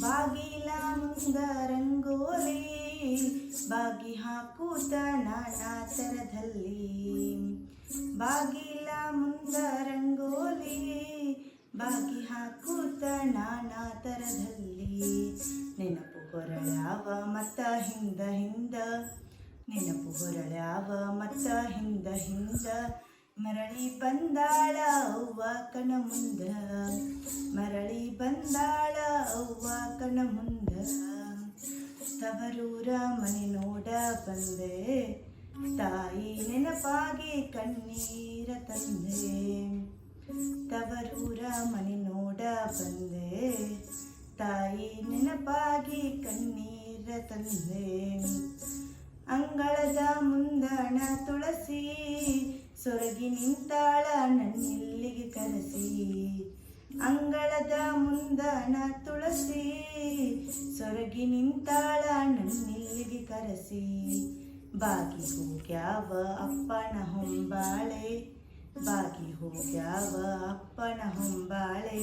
ಬಾಗಿಲ ಮುಂದ ರಂಗೋಲಿ ಬಾಗಿ ಹಾಕೂತ ನಾನಾ ಥರದಲ್ಲಿ ಬಾಗಿಲ ಮುಂದ ರಂಗೋಲಿ ಬಾಗಿ ಹಾಕೂತ ನಾನಾ ಥರದಲ್ಲಿ ನೆನಪು ಹೊರಳಾವ ಮತ್ತ ಹಿಂದ ಹಿಂದ, ನೆನಪು ಹೊರಳಾವ ಮತ್ತ ಹಿಂದ ಹಿಂದ. ಮರಳಿ ಬಂದಾಳ ಅವ್ವ ಕಣ ಮುಂದ ಮರಳಿ ಬಂದಾಳ ತವರೂರ ಮನೆ ನೋಡ ಬಂದೆ. ತಾಯಿ ನೆನಪಾಗಿ ಕಣ್ಣೀರ ತಂದೆ. ತವರೂರ ಮನೆ ನೋಡ ಬಂದೆ. ತಾಯಿ ನೆನಪಾಗಿ ಕಣ್ಣೀರ ತಂದೆ. ಅಂಗಳದ ಮುಂದಣ ತುಳಸಿ, ಸೊರಗಿ ನಿಂತಾಳ ನನ್ನಿಲ್ಲಿಗೆ ಕರೆಸಿ. ಅಂಗಳದ ಮುಂದಣ ತುಳಸಿ ಸೊರಗಿ ನಿಂತಾಳ ನನ್ನಿಲ್ಲಿಗೆ ಕರೆಸಿ. ಬಾಗಿ ಹೋಗ್ಯಾವ ಅಪ್ಪನ ಹೊಂಬಾಳೆ ಬಾಗಿ ಹೋಗ್ಯಾವ ಅಪ್ಪನ ಹೊಂಬಾಳೆ.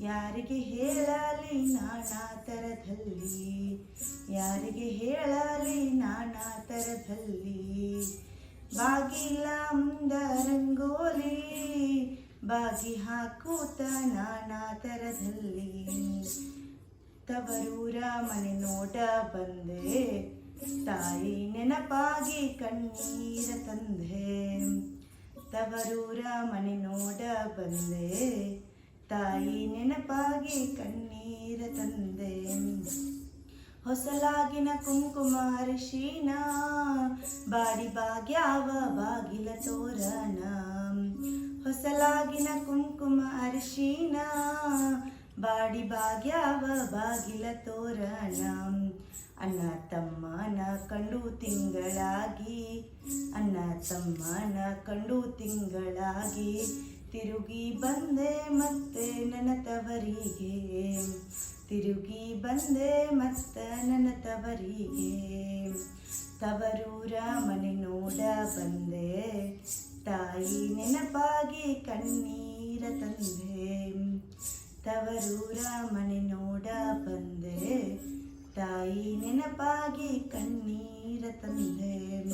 ಯಾರಿಗೆ ಹೇಳಲಿ ನಾನಾ ಥರದಲ್ಲಿ ಯಾರಿಗೆ ಹೇಳಲಿ ನಾನಾ ಥರದಲ್ಲಿ ಬಾಗಿಲ ಮುಂದ ರಂಗೋಲಿ ಬಾಗಿ ಹಾಕೂತ ನಾನಾ ಥರದಲ್ಲಿ ತವರೂರ ಮನೆ ನೋಡ ಬಂದೆ. ತಾಯಿ ನೆನಪಾಗಿ ಕಣ್ಣೀರ ತಂದೆ. ತವರೂರ ಮನೆ ನೋಡ ಬಂದೆ. ತಾಯಿ ನೆನಪಾಗಿ ಕಣ್ಣೀರ ತಂದೆ. ಹೊಸಲಾಗಿನ ಕುಂಕುಮ ಅರಿಶಿನ, ಬಾಡಿ ಬಾಗ್ಯಾವ ಬಾಗಿಲ ತೋರಣ. ಹೊಸಲಾಗಿನ ಕುಂಕುಮ ಅರಿಶಿನ ಬಾಡಿ ಬಾಗ್ಯಾವ ಬಾಗಿಲ ತೋರಣ. ಅಣ್ಣ ತಮ್ಮನ ಕಂಡು ತಿಂಗಳಾಗಿ, ಅಣ್ಣ ತಮ್ಮನ ಕಂಡು ತಿಂಗಳಾಗಿ, ತಿರುಗಿ ಬಂದೆ ಮತ್ತೆ ನನ್ನ ತವರಿಗೆ ತಿರುಗಿ ಬಂದೆ ಮತ್ತ ನನ್ನ ತವರಿಗೆ ತವರೂರ ಮನೆ ನೋಡ ಬಂದೆ, ತಾಯಿ ನೆನಪಾಗಿ ಕಣ್ಣೀರ ತಂದೆ. ತವರೂರ ಮನೆ ನೋಡ ಬಂದೆ. ತಾಯಿ ನೆನಪಾಗಿ ಕಣ್ಣೀರ ತಂದೆ.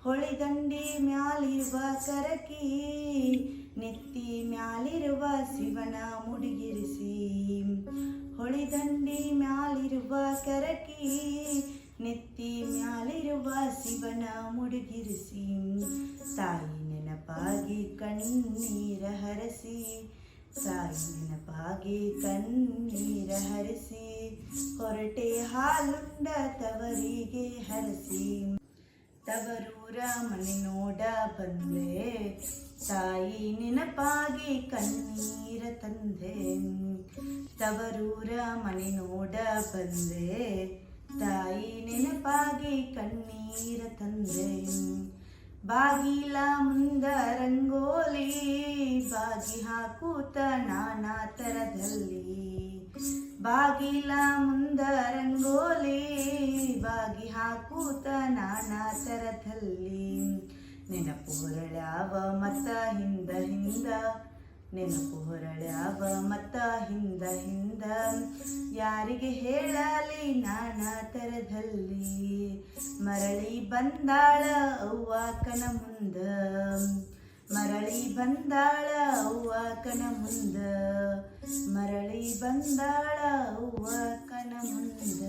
ಹೊಳಿದಂಡಿ ಮ್ಯಾಲಿರುವ ಕರಕಿ, ನೆತ್ತಿ ಮ್ಯಾಲಿರುವ ಶಿವನ ಮುಡಿಗಿರಿಸಿ. ಹೊಳಿದಂಡಿ ಮ್ಯಾಲಿರುವ ಕರಕಿ, ನೆತ್ತಿ ಮ್ಯಾಲಿರುವ ಶಿವನ ಮುಡಿಗಿರಿಸಿ. ತಾಯಿ ನೆನಪಾಗಿ ಕಣ್ಣೀರ ಹರಸಿ ತಾಯಿ ನೆನಪಾಗಿ ಕಣ್ಣೀರ ಹರಿಸಿ ಹೊರಟೆ ಹಾಲುಂಡ ತವರಿಗೆ ಹರಿಸಿ. ತವರೂರ ಮನೆ ನೋಡ ಬಂದೆ, ತಾಯಿ ನೆನಪಾಗಿ ಕಣ್ಣೀರ ತಂದೆ. ತವರೂರ ಮನೆ ನೋಡ ಬಂದೆ, ತಾಯಿ ನೆನಪಾಗಿ ಕಣ್ಣೀರ ತಂದೆ. ಬಾಗಿಲ ಮುಂದ ರಂಗೋಲಿ ಬಾಗಿ ಹಾಕೂತ ನಾನಾ ಥರದಲ್ಲಿ ಬಾಗಿಲ ಮುಂದ ರಂಗೋಲಿ ಬಾಗಿ ಹಾಕೂತ ನಾನಾ ಥರದಲ್ಲಿ ನೆನಪು ಹೊರಳಾವ ಮತ್ತ ಹಿಂದ ಹಿಂದ ನೆನಪು ಹೊರಳ್ಯಾವ ಮತ್ತ ಹಿಂದ ಹಿಂದ. ಯಾರಿಗೆ ಹೇಳಲಿ ನಾನಾ ತರದಲ್ಲಿ. ಮರಳಿ ಬಂದಾಳ ಅವ್ವಾಕನ ಮುಂದ. ಮರಳಿ ಬಂದಾಳ ಅವ್ವಾಕನ ಮುಂದ. ಮರಳಿ ಬಂದಾಳ ಅವ್ವಾಕನ ಮುಂದ.